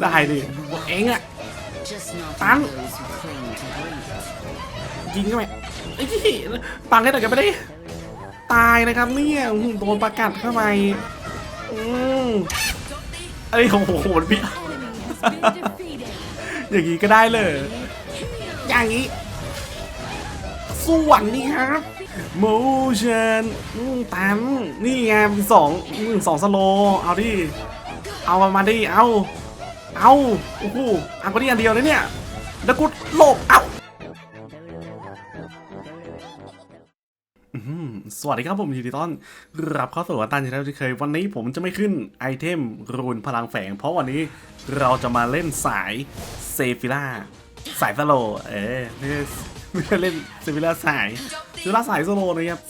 ได้ดิพวกเองอะ Just not Bắn. to those who claim to bring it. ยิงเข้าไปไอ้ที่ปังให้หน่กันไม่ได้ตายนะครับเนี่ยโดนประกัดเข้าไปอืมเอ้โอ้โหมันพี่อย่างนี้ก็ได้เลย อย่างนี้ส่วนนี่ครับโมชั่นตันนี่ไงสองอืมสองสโล เอาดิ เอามามาดิ เอา เอาโอ้โหอันก็นี่อันเดียวนะเนี่ย แล้วกูหลบเอาสวัสดีครับผมยินดีต้อนรับเข้าสู่วัตันชาแนลที่เคย วันนี้ผมจะไม่ขึ้นไอเทมรูนพลังแฝง เพราะวันนี้เราจะมาเล่นสายเซฟิล่าสายสโล เออไม่ไม่ใช่เล่นเซฟิล่าสายเซฟิล่าสายสโลนะครับ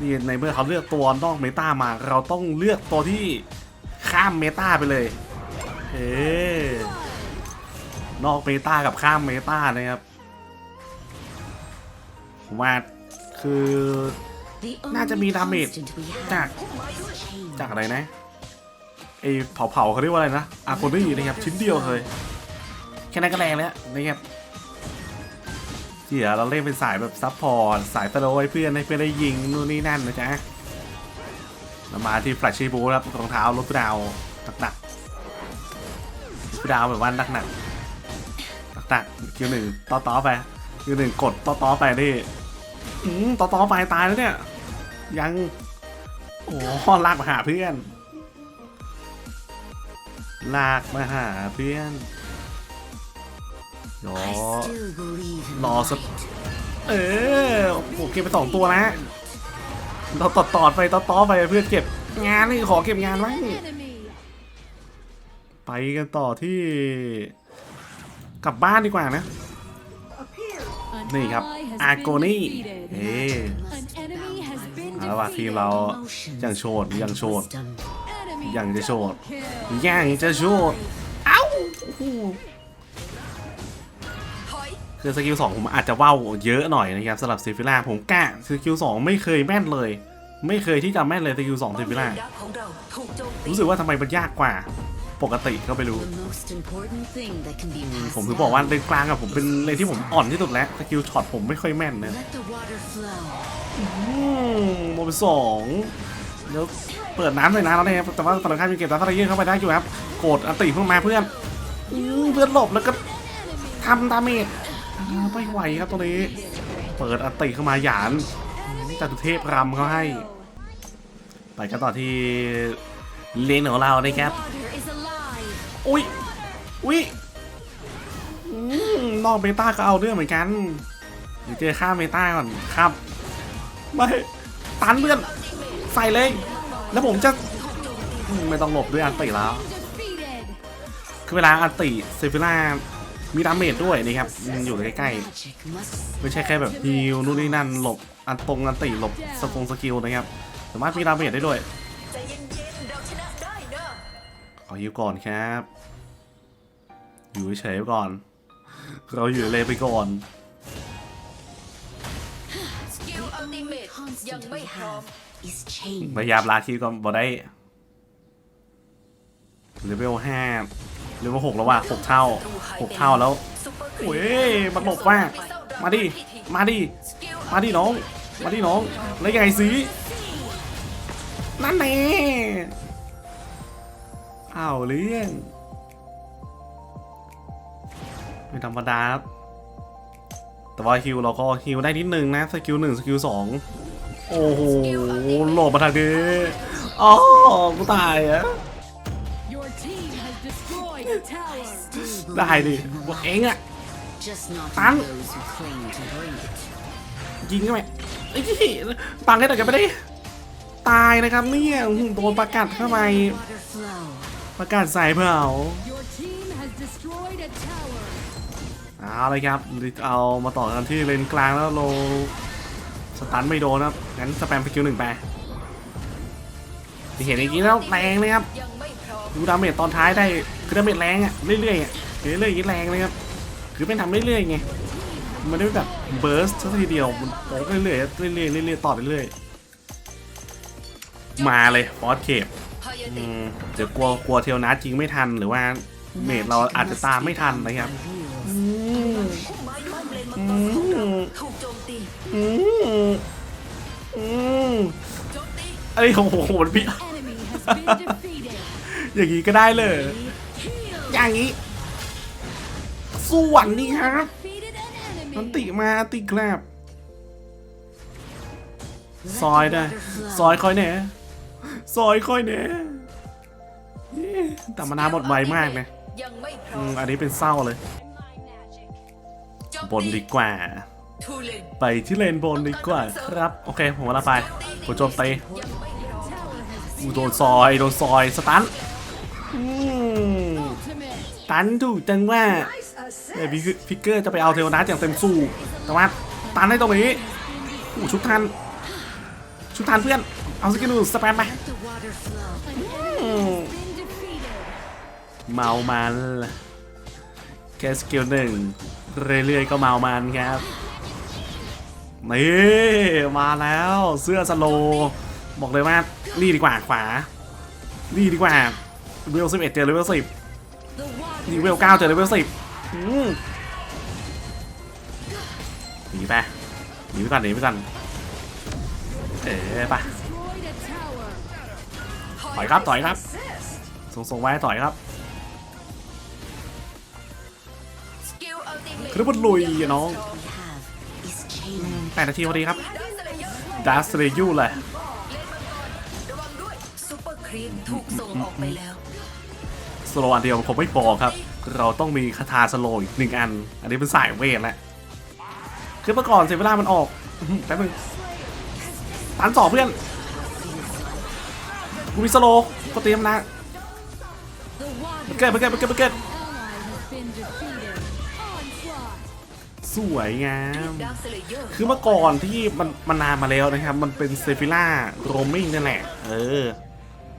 นี่ในเมื่อเขาเลือกตัวนอกเมตามา เราต้องเลือกตัวที่ข้ามเมตาไปเลย เอนอกเมตากับข้ามเมตานะครับผมว่าคือน่าจะมีดาเมจจากจากอะไรนะไอเผาเผาเขาเรียกว่าอะไรนะอาโคนี่นะครับชิ้นเดียวเลยแค่นั้นก็แรงแล้วนะครับเดี๋ยวเราเล่นเป็นสายแบบซับพอร์ตสายตะโลให้เพื่อนให้เพื่อนได้ยิงนู่นนี่นั่นนะจ๊ะมาที่แฟลชชีบูครับรองเท้ารถดาวหนัก ๆรถดาวแบบว่าหนักๆหนักๆคิวหนึ่งต่อต่อๆไปคิวหนึ่งกดต่อต่อๆไปนี่อืมต่อต่อๆไปตายแล้วเนี่ย ยัง โอ้ลากมาหาเพื่อน ลากมาหาเพื่อนโย I still believe in รอ the สัก light. เออโอ้เก็บไปสองตัวนะเราตอดตอดๆไปต่อต่อๆไปเพื่อนเก็บงานนี่ขอเก็บงานไว้ ไปกันต่อที่กลับบ้านดีกว่านะ นี่ครับอาโกนี่เอ๊ะอาละว่าทีเรายังโชดยังโชดยังจะโชดยังจะโชดเอ้าโอ้โหคือสกิลสองผมอาจจะว่าวเยอะหน่อยนะครับสำหรับเซฟิล่าผมกะสกิลสองไม่เคยแม่นเลย ไม่เคยที่จะแม่นเลยสกิลสองเซฟิล่ารู้สึกว่าทำไมมันยากกว่า ปกติก็ไม่รู้ The most important thing that can be ผม passed ถึงบอกว่า down. เลนกลางอะผมเป็นเลนที่ผมอ่อนที่สุดแล้วสกิลช็อตผมไม่ค่อยแม่นนะ Let the water flow. อืมโมเป็นสองแล้วเปิดน้ำเลยนะแล้วเนี่ยแต่ว่าตอนข้ามยังเก็บตาทะเลยื่นเข้าไปได้อยู่ครับโกรธอันติเพิ่งมาเพื่อนอืมเพื่อนหลบแล้วก็ทำดาเมจอ่าไม่ไหวครับตัวนี้ เปิดอันติเข้ามาหยานจตุเทพรำเขาให้ ไปกันต่อที่เลนของเรานะครับ อุ้ยอุ้ยนอกเบต้าก็เอาเรื่องเหมือนกันเดี๋ยวเจอข้าเบต้าก่อนครับไม่ตันเพื่อนใส่เลย แล้วผมจะไม่ต้องหลบด้วยอันติแล้ว คือเวลาอันติเซฟิล่ามีดาเมจด้วยนี่ครับมันอยู่ใกล้ๆไม่ใช่แค่แบบฮิวนู่นนี่นั่นหลบอันตรงอันติหลบสกงสกิลนะครับสามารถมีดาเมจได้ด้วย ฮิวก่อนครับ อยู่เฉยๆไว้ก่อน เราอยู่เลยไปก่อนสกิลอัลติเมทยัง constant ไม่ we พร้อม have is change. พยายามลาคิวก่อนบอได้เลเวลห้าเลเวลหกแล้วว่ะหกเท่าหกเท่าแล้วซุปเปอร์ครีโอ้ยมันหลบว่ามาดิ มาดิสกิลมาดิน้อง มาดิน้อง แล้วยังไงสินั่นแน่ อ้าวเรื่องไม่ธรรมดาครับ แต่ว่าฮิวเราก็ฮิวได้นิดนึงนะสกิลหนึ่งสกิลสองโอ้โหหลบมาทางนี้อ๋อกูตายอะ Your team has destroyed a tower. Still ได้ believe ดิ in the บอก light. เองอะ Just not Bắn. to those who claim to bring it. ยิงเข้าไปไอ้ที่ปังให้หน่อยกันไม่ได้ ตายนะครับเนี่ยอื้อหือโดนประกัดเข้าไป Water flow. ประกาศสายเผา Your team has destroyed a tower. เอาเลยครับ เอามาต่อกันที่เลนกลางแล้วโลสตันไม่โดนนะครับ งั้นสแปมสกิลหนึ่งไปที่เห็นอย่างนี้แล้วแรงเลยครับยังไม่พร้อมดูดาเมจตอนท้ายได้คือดาเมจแรงอะเรื่อยๆอะเรื่อยๆอย่างนี้แรงเลยครับ คือเป็นทำเรื่อยๆไง มันไม่ได้แบบเบิร์สสักทีเดียว มันโป๊กเรื่อยๆเรื่อยๆเรื่อยๆต่อไปเรื่อยๆมาเลยฟอสเคปพย อันอืติมเดี๋ยวกลัวกลัวเทลนัสจริงไม่ทันหรือว่าเมดเราอาจจะตามไม่ทันนะครับอืมพุ่มไม้ป้อมเลนมังกรของเราถูกโจมตีอืมอืมโจมตีไอ้ยโอ้โหมันพี่ Enemy has been defeated. อย่างนี้ก็ได้เลย Heal. อย่างนี้ ส่วนนี้ครับ Defeated an มัน enemy. ติมาติแกลบซอยได้ ซอยค่อยแหน่ซอยค่อยแหน่เย้ แต่มานาหมดไวมากนะยังไม่พร้อือมมอันนี้เป็นเศร้าเลยโจมบนตีดีกว่าทูเลนไปที่เลนบนดีกว่าครับ โอเค ผมว่าเราไปกูโจมตียังไม่พร้อม Tower has กูโดนซอย โดนซอย สตันอืม ultimate. ตันถูกจังว่าเดี๋ยวพิกเกอร์จะไปเอาเทลนัสอย่างเต็มสู้ แต่ว่าตันให้ตรงนี้อู้ชุบทัน ชุบทันเพื่อน เอาสกิลหนูสแปมไป Let the water flow. เมามันแค่สกิลหนึ่งเรื่อยๆก็เมามันครับนี่มาแล้วเสื้อสโล บอกเลยว่านี่ดีกว่าขวา นี่ดีกว่าเลเวลสิบเอ็ดเจอเลเวลสิบนี่เลเวลเก้าเจอเลเวลสิบหนีไปหนีไปก่อนหนีไปก่อนเอ๋ไปถอยครับถอยครับส่งส่งไว้ถอยครับ ลอัลติเมทคือมันลุยอะน้อง We have is change. แปดนาทีพอดีครับดัสเลเยอร์ดัสเรยูเลยเลนมังกรระวังด้วยซูเปอร์ครีมถูกส่งออกไปแล้วสโลว์อันเดียวคงไม่พอครับ เราต้องมีคาถาสโลว์อีกหนึ่งอัน อันนี้เป็นสายเวทแหละคือเมื่อก่อนเสียเวลามันออกอื้อหือแป๊บนึงตันสองเพื่อนกูมีสโลว์ก็เตรียมนะ The water มันเกิดมันเกิดมันเกิดมันเกิด สวยงามดัสเลเยอร์คือเมื่อก่อนที่มันมันนานมาแล้วนะครับ มันเป็นเซฟิล่าโรมิงนั่นแหละ เออ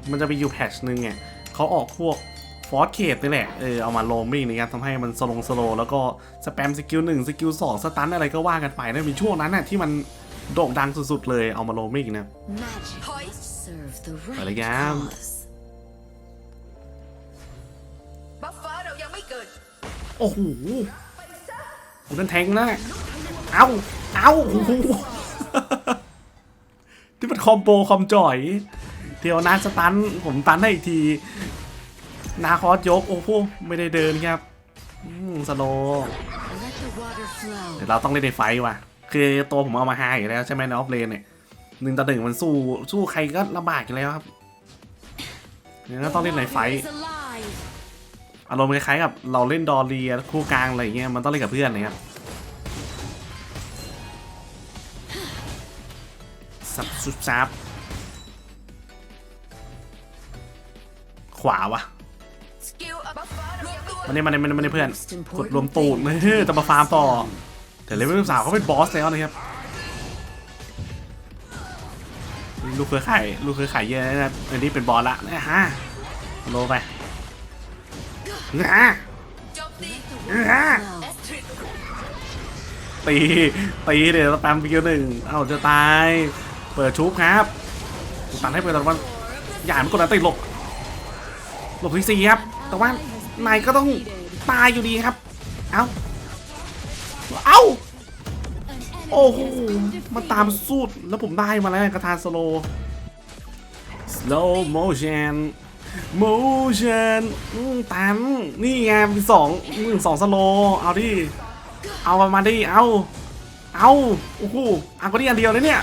มันจะไปอยู่แพทชหนึ่งไงเขาออกพวกฟอร์สเคดนี่แหละ เออ เอามาโรมิงนะครับทำให้มันสลงสโลว์แล้วก็สแปมสกิลหนึ่งสกิลสองสตันอะไรก็ว่ากันไปนะมีช่วงนั้นน่ะที่มันโด่งดังสุดๆเลยเอามาโรมิงนะ Magic must serve the right Vale, ya. cause. บัฟฟ้าเรายังไม่เกิดโอ้โห โอ้นั่นแทงนะเอาเอาโอ้โหที่มันคอมโบคอมจ่อยเดี๋ยวนาสตันผมตันให้อีกที นาคอสยกโอ้โหไม่ได้เดินครับอืมสโลเดี๋ยวเราต้องเล่นในไฟว่ะ คือตัวผมเอามาไฮอยู่แล้วใช่ไหมในออฟเลนเนี่ยหนึ่งต่อหนึ่งมันสู้สู้ใครก็ลำบากอยู่แล้วครับเนี่ยต้องเล่นในไฟ อารมณ์คล้ายๆกับเราเล่นดอเรียคู่กลางอะไรอย่างเงี้ยมันต้องเล่นกับเพื่อนนะครับสับสุบซับขวาวะสกิลบัฟฟ้าเรายังตัวมันนี่มันนี่มันนี่มันเพื่อนกดรวมตูดเฮ้ยจะมาฟาร์มต่อแต่เลเวลสามเขาเป็นบอสแล้วนะครับลูกเครือข่ายลูกเครือข่ายเยอะนะครับอันนี้เป็นบอสละนะฮะโลไป ตีตีเดี๋ยวสแปมไปเกียวหนึ่งเอาจะตาย เปิดชุบครับตันให้เปิดต่ว่าอย่าให้มันกดอันติดหลบหลบที่สี่ครับ แต่ว่านายก็ต้องตายอยู่ดีครับ เอ้า เอ้า โอ้โหมาตามสูตรแล้วผมได้มาแล้วกระทานสโล slow motion motion อืมตันนี่ไงมีสองหนึ่งสองสโลเอาดิเอามาดิเอาเอาโอ้โหเอาก็นี่อันเดียวเลยเนี่ย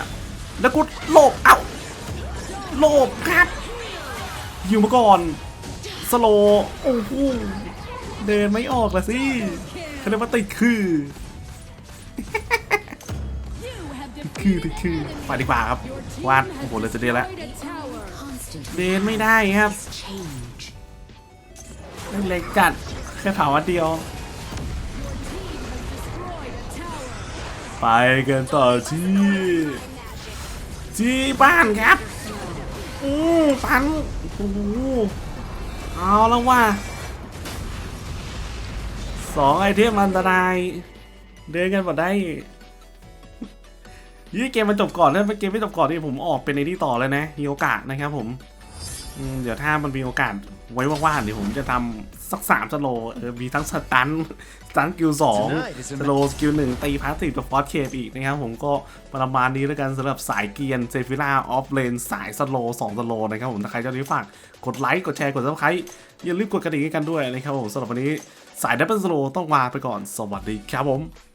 แล้วกูโลบเอาโลบครับอยู่มาก่อนสโลโอ้โหเดินไม่ออกละสิเขาเรียกว่าติดคือ You have คือ defeated คือไปดีกว่าครับวาดโอ้โหเลยจะเดียวแล้ว เดินไม่ได้ครับเล็กจัดแค่ถาว่าเดียว ไปกันต่อที่ ที่บ้านครับ อืมปันโอ้โหเอาแล้วว่าสองไอเทมอันตราย เดินกันหมดได้ ยี่เกมมันจบก่อนถ้าเกมไม่จบก่อนนี่ผมออกเป็นในที่ต่อเลยนะมีโอกาสนะครับผมอืมเดี๋ยวถ้ามันมีโอกาสไว้ว่างๆเดี๋ยวผมจะทำสักสามสโลว์เออมีทั้งสตันสตันกิลสองสโลว์สกิลหนึ่งตีพาสติฟกับฟอสเคปอีกนะครับผมก็ประมาณนี้แล้วกันสำหรับสายเกียนเซฟิล่าออฟเลนสายสโลว์สองสโลว์นะครับผมถ้าใครชอบนี้ฝากกดไลค์กดแชร์กดซับสไครต์อย่าลืมกดกระดิ่งให้กันด้วยนะครับผมสำหรับวันนี้สายดับเบิลสโลว์ต้องลาไปก่อนสวัสดีครับผม